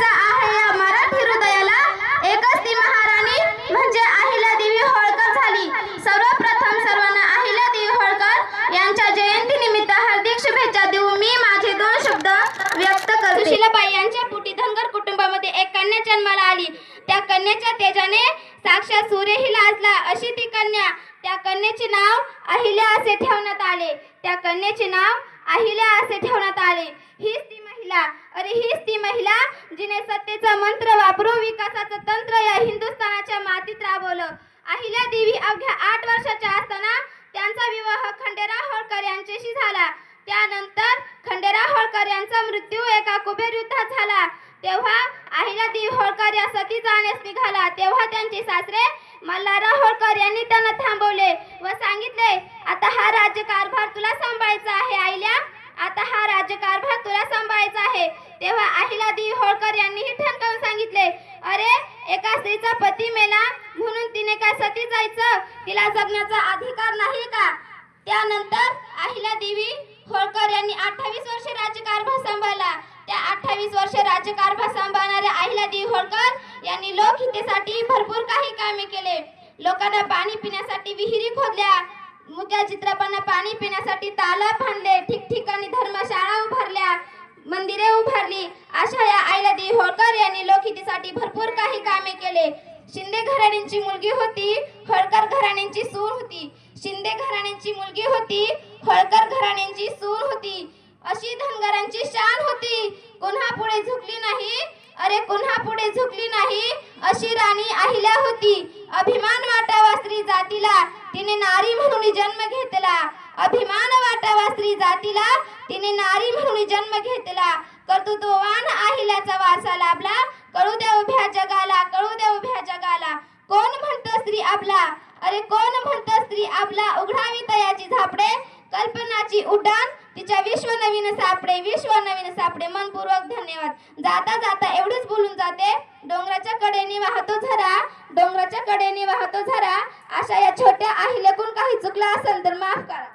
गर्वजीचा आहे या मराठी हृदयाला. एकच ती महाराणी म्हणजे अहिल्या देवी होळकर झाली. सर्वप्रथम सर्वांना अहिल्या देवी होळकर यांच्या जयंती निमित्त हार्दिक शुभेच्छा देऊ मी माझे दोन शब्द व्यक्त करते. सुशीलाबाई यांच्या पोटी धनगर कुटुंबामध्ये एक कन्या जन्माला आली. त्या कन्याच्या तेजाने साक्षात सूर्यही लाजला. अशी ती कन्या त्या कन्याचे नाव अहिल्या असे ठेवण्यात आले. त्या कन्याचे नाव अहिल्या असे ठेवण्यात आले. हीच ती महिला. अरे हीच ती महिला सत्तेचा मंत्र वापरून विकासाचं तंत्र या हिंदुस्थानाच्या मातीत राबवलं. अहिल्या देवी अवघ्या आठ वर्षाच्या असताना त्यांचा विवाह खंडेराव होळकर यांच्याशी झाला. त्यानंतर खंडेराव होळकर यांचा मृत्यू एका कुबेर युद्धात झाला. तेव्हा अहिल्यादेवी होळकर या सती जाण्यास निघाला. तेव्हा त्यांचे सासरे मल्हारराव होळकर यांनी त्यांना थांबवले व सांगितले आता हा राज्यकारभार तुला सांभाळायचा आहे आईल्या आता हा राज्यकारभार तुला सांभाळायचा आहे तेव्हा अहिल्यादेवी होळकर यांनीही ठणकावून सांगितले अरे एका स्त्रीचा पती मेला म्हणून तिने काय सती जायचं? तिला जगण्याचा अधिकार नाही का? त्यानंतर अहिल्यादेवी होळकर यांनी अठ्ठावीस वर्ष राज्यकारभार सांभाळला. त्या अठ्ठावीस वर्ष राज्यकारभार सांभाळणाऱ्या अहिल्यादेवी होळकर यांनी लोकहितेसाठी भरपूर काही कामे केले. लोकांना पाणी पिण्यासाठी विहिरी खोदल्या. मुक्या चित्रपांना पाणी पिण्यासाठी तालाब बांधले. ठिकठिकाणी धर्मशाळा उभारल्या. उभारली. अशा या अहिल्यादेवी होळकर यांनी लोकहितीसाठी भरपूर काही कामे केले. शिंदे घराण्यांची मुलगी होती होळकर घराण्यांची सून होती. शिंदे घराण्यांची मुलगी होती होळकर घराण्यांची सून होती. अशी धनगरांची शान होती. कोणा पुढे झुकली नाही? अरे कोणा पुढे झुकली नाही? अशी राणी आहिल्या होती. अभिमान वाटावा स्त्री जातीला तिने नारी म्हणून जन्म घेतला. अभिमान वाटावा स्त्री जातीला तिने नारी म्हणून जन्म घेतला. कर्तृत्ववान अहिल्याचा वारसा लाभला. कळू द्या उभ्या जगाला कळू द्या उभ्या जगाला. कोण म्हणत स्त्री आपला? अरे कोण म्हणत स्त्री आपला? उघडावी तयाची झापडे कल्पनाची उड्डाण तिच्या विश्व नवीन सापडे विश्व नवीन सापडे. मनपूर्वक धन्यवाद. जाता जाता एवढेच बोलून जाते. डोंगराच्या कडेने वाहतो झरा डोंगराच्या कडेने वाहतो झरा. अशा या छोट्या अहिल्याकून काही चुकलं असेल तर माफ करा.